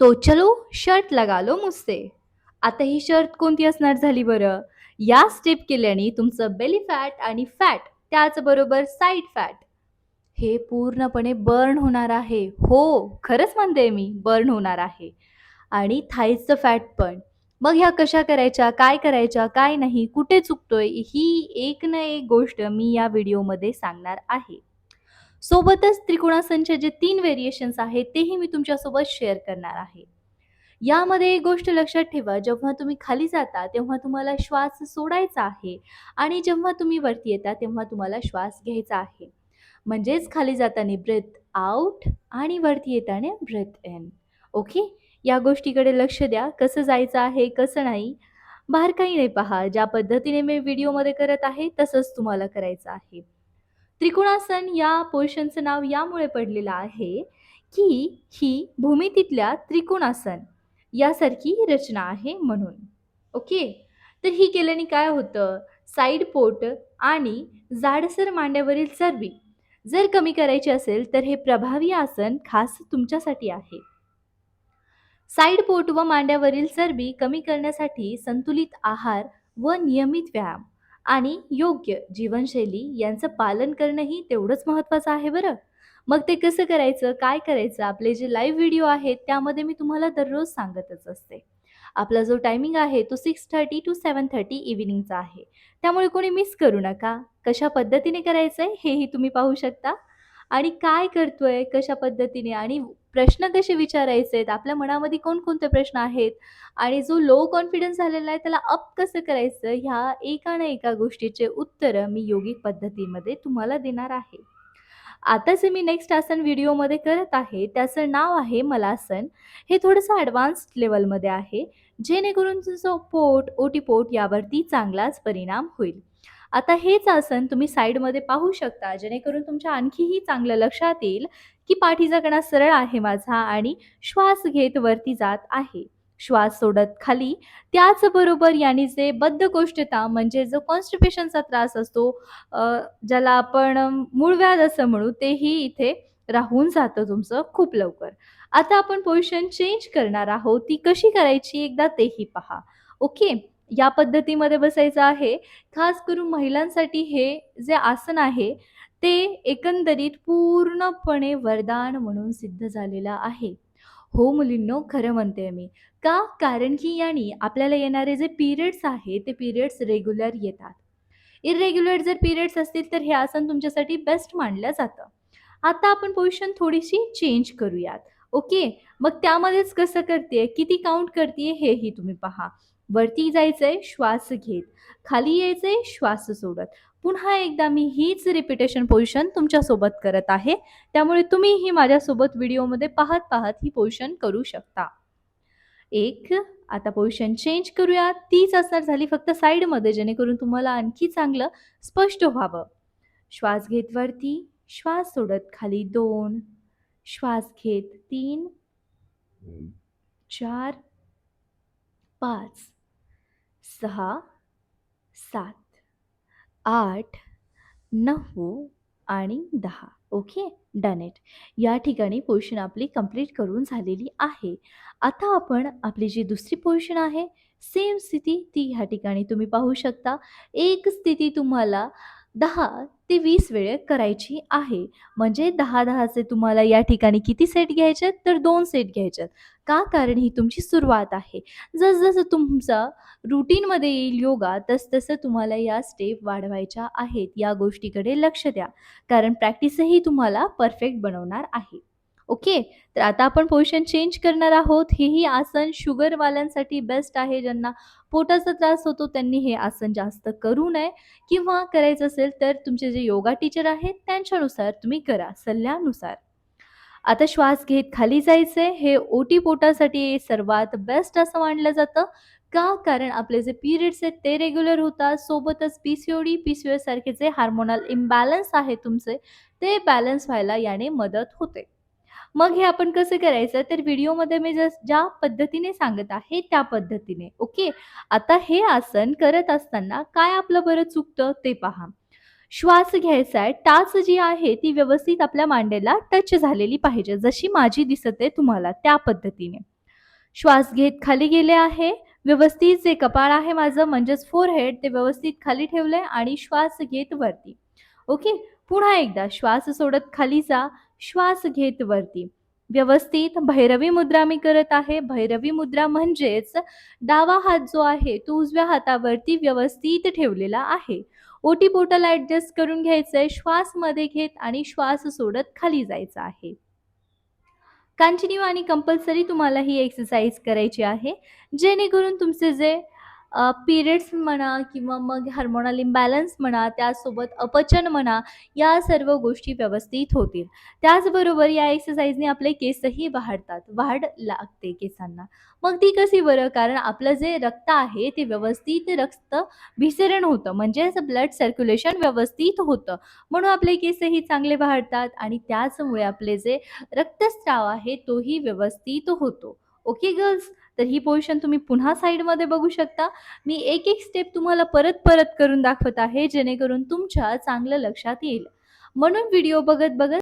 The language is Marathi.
तो चलो शर्ट लगा लो मुझसे. आता ही शर्ट कोणती असणार झाली बरं? या स्टेप केल्याने तुमचं बेली फॅट आणि फॅट त्याचबरोबर साईड फॅट हे पूर्णपणे बर्न होणार आहे. हो, खरंच म्हणते मी बर्न होणार आहे. आणि थाईजचं फॅट पण. मग ह्या कशा करायच्या? काय करायच्या? काय नाही? कुठे चुकतोय? ही एक ना एक गोष्ट मी या व्हिडिओमध्ये सांगणार आहे. सोबतच त्रिकोणासनचे जे तीन व्हेरिएशन्स आहेत तेही मी तुमच्यासोबत शेअर करणार आहे. यामध्ये एक गोष्ट लक्षात ठेवा, जेव्हा तुम्ही खाली जाता तेव्हा तुम्हाला श्वास सोडायचा आहे आणि जेव्हा तुम्ही वरती येता तेव्हा तुम्हाला श्वास घ्यायचा आहे. म्हणजेच खाली जाताना ब्रेथ आउट आणि वरती येताना ब्रेथ इन. ओके? या गोष्टीकडे लक्ष द्या. कसं जायचं आहे, कसं नाही. बार काही नाही पहा. ज्या पद्धतीने मी व्हिडिओमध्ये करत आहे तसंच तुम्हाला करायचं आहे. त्रिकोणासन या पोर्शनचं नाव यामुळे पडलेलं आहे, की ही भूमितीतल्या त्रिकोणासन यासारखी रचना आहे म्हणून. ओके? तर ही केल्याने काय होतं? साइड पोट आणि जाडसर मांड्यावरील चरबी जर कमी करायची असेल तर हे प्रभावी आसन खास तुमच्यासाठी आहे. साइड पोट व मांड्यावरील चरबी कमी करण्यासाठी संतुलित आहार व नियमित व्यायाम आणि योग्य जीवनशैली यांचं पालन करणंही तेवढंच महत्त्वाचं आहे बरं. मग ते कसं करायचं? काय करायचं? आपले जे लाईव्ह व्हिडिओ आहेत त्यामध्ये मी तुम्हाला दररोज सांगतच असते. आपला जो टायमिंग आहे तो 6:30 टू सेवन थर्टी इव्हिनिंगचा आहे. त्यामुळे कोणी मिस करू नका. कशा पद्धतीने करायचं आहे हेही तुम्ही पाहू शकता आणि काय करतोय, कशा पद्धतीने आणि प्रश्न कसे विचारायचे आहेत, आपल्या मनामध्ये कोणकोणते प्रश्न आहेत आणि जो लो कॉन्फिडन्स झालेला आहे त्याला अप कसं करायचं, ह्या एका ना एका गोष्टीचे उत्तरं मी योगिक पद्धतीमध्ये तुम्हाला देणार आहे. आता जे मी नेक्स्ट आसन व्हिडिओमध्ये करत आहे त्याचं नाव आहे मलासन. हे थोडंसं ॲडव्हान्स्ड लेवलमध्ये आहे. जेणेकरून तुमचं पोट, ओटीपोट यावरती चांगलाच परिणाम होईल. आता हेच आसन तुम्ही साईडमध्ये पाहू शकता जेणेकरून तुमच्या आणखीही चांगलं लक्षात येईल, की पाठीचा कणा सरळ आहे माझा आणि श्वास घेत वरती जात आहे. श्वास सोडत खाली. त्याचबरोबर याने जे बद्धकोष्ठता म्हणजे जो कॉन्स्टिपेशनचा त्रास असतो ज्याला आपण मूळव्याध असं म्हणू, तेही इथे राहून जातं तुमचं खूप लवकर. आता आपण पोझिशन चेंज करणार आहोत. ती कशी करायची एकदा तेही पहा. ओके? या पद्धतीमध्ये बसायचं आहे. खास करून महिलांसाठी हे जे आसन आहे ते एकंदरीत पूर्णपणे वरदान म्हणून सिद्ध झालेलं आहे. हो मुलींनो, खरं म्हणते मी. का? कारण की याने आपल्याला येणारे जे पिरियड्स आहे ते पिरियड्स रेग्युलर येतात. इरेग्युलर जर पिरियड्स असतील तर हे आसन तुमच्यासाठी बेस्ट मानलं जातं. आता आपण पोझिशन थोडीशी चेंज करूयात. ओके? मग त्यामध्येच कसं करते किती काउंट करते हेही तुम्ही पहा. वरती जायचंय श्वास घेत, खाली यायचंय श्वास सोडत. पुन्हा एकदा मी हीच रिपिटेशन पोझिशन तुमच्यासोबत करत आहे. त्यामुळे तुम्हीही माझ्यासोबत व्हिडिओमध्ये पाहत-पाहत ही पोझिशन करू शकता. 1 आता पोझिशन चेंज करूया. तीच असणार झाली फक्त साइडमध्ये जेणेकरून तुम्हाला आणखी चांगलं स्पष्ट व्हावं. श्वास घेत वरती, श्वास सोडत खाली 2, श्वास घेत 3 4 5 6 7 8 9 आणि दहा ओके? Done it. या ठिकाणी पोर्शन आपली कंप्लीट करून झालेली आहे. आता आपण आपली जी दुसरी पोर्शन आहे, सेम स्थिती ती ह्या ठिकाणी तुम्ही पाहू शकता. एक स्थिती तुम्हाला 10 ते 20 वेळे करायची आहे. म्हणजे दहा दहाचे तुम्हाला या ठिकाणी किती सेट घ्यायचे आहेत? तर दोन सेट घ्यायचे आहेत. का? कारण ही तुमची सुरुवात आहे. जसजसं तुमचा रुटीनमध्ये येईल योगा, तसतसं तुम्हाला या स्टेप वाढवायच्या आहेत. या गोष्टीकडे लक्ष द्या. कारण प्रॅक्टिसही तुम्हाला परफेक्ट बनवणार आहे. ओके? तर आता आपण पोझिशन चेंज करणार आहोत. हेही आसन शुगरवाल्यांसाठी बेस्ट आहे. ज्यांना पोटाचा त्रास होतो त्यांनी हे आसन जास्त करू नये किंवा करायचं असेल तर तुमचे जे योगा टीचर आहेत त्यांच्यानुसार तुम्ही करा, सल्ल्यानुसार. आता श्वास घेत खाली जायचे हे ओटी पोटासाठी सर्वात बेस्ट असं मानलं जातं. का? कारण आपले जे पिरियड्स आहेत ते रेग्युलर होतात. सोबतच पी-सी-ओ-डी, पी सी ओ सारखे जे हार्मोनल इम्बॅलन्स आहे तुमचे, ते बॅलन्स व्हायला याने मदत होते. मग हे आपण कसं करायचं? तर व्हिडिओमध्ये मी जस ज्या पद्धतीने सांगत आहे त्या पद्धतीने. ओके? आता हे आसन करत असताना काय आपलं बरं चुकतं ते पहा. श्वास घ्यायचा आहे. टाच जी आहे ती व्यवस्थित आपल्या मांडेला टच झालेली पाहिजे. जशी माझी दिसत आहे तुम्हाला त्या पद्धतीने. श्वास घेत खाली गेले आहे व्यवस्थित जे कपाळ आहे माझं म्हणजेच फोरहेड ते व्यवस्थित खाली ठेवलंय आणि श्वास घेत वरती ओके पुन्हा एकदा श्वास सोडत खाली जा श्वास घेत वरती. व्यवस्थित भैरवी मुद्रा मी करत आहे. भैरवी मुद्रा म्हणजेच डावा हात जो आहे तो उजव्या हातावरती व्यवस्थित ठेवलेला आहे. ओटी पोटाला ऍडजस्ट करून घ्यायचंय. श्वासमध्ये घेत आणि श्वास सोडत खाली जायचं आहे. कंटिन्यू आणि कंपल्सरी तुम्हाला ही एक्सरसाइज करायची आहे. जेणेकरून तुमचे जे पिरियड्स म्हणा किंवा मग हार्मोनल इम्बॅलन्स म्हणा त्यासोबत अपचन म्हणा या सर्व गोष्टी व्यवस्थित होतील. त्याचबरोबर या एक्सरसाइजने आपले केसही वाढतात वाढ लागते केसांना. मग ती कशी बरं? कारण आपलं जे रक्त आहे ते व्यवस्थित रक्त भिसरण होतं. म्हणजेच ब्लड सर्क्युलेशन व्यवस्थित होतं. म्हणून आपले केसही चांगले वाढतात आणि त्याचमुळे आपले जे रक्तस्राव आहे तोही व्यवस्थित होतो. ओके गर्ल्स तर ही पोझिशन तुम्ही पुन्हा साईडमध्ये बघू शकता. मी एक एक स्टेप तुम्हाला परत परत करून दाखवत आहे जेणेकरून तुमच्या चांगलं लक्षात येईल. म्हणून व्हिडिओ बघत बघत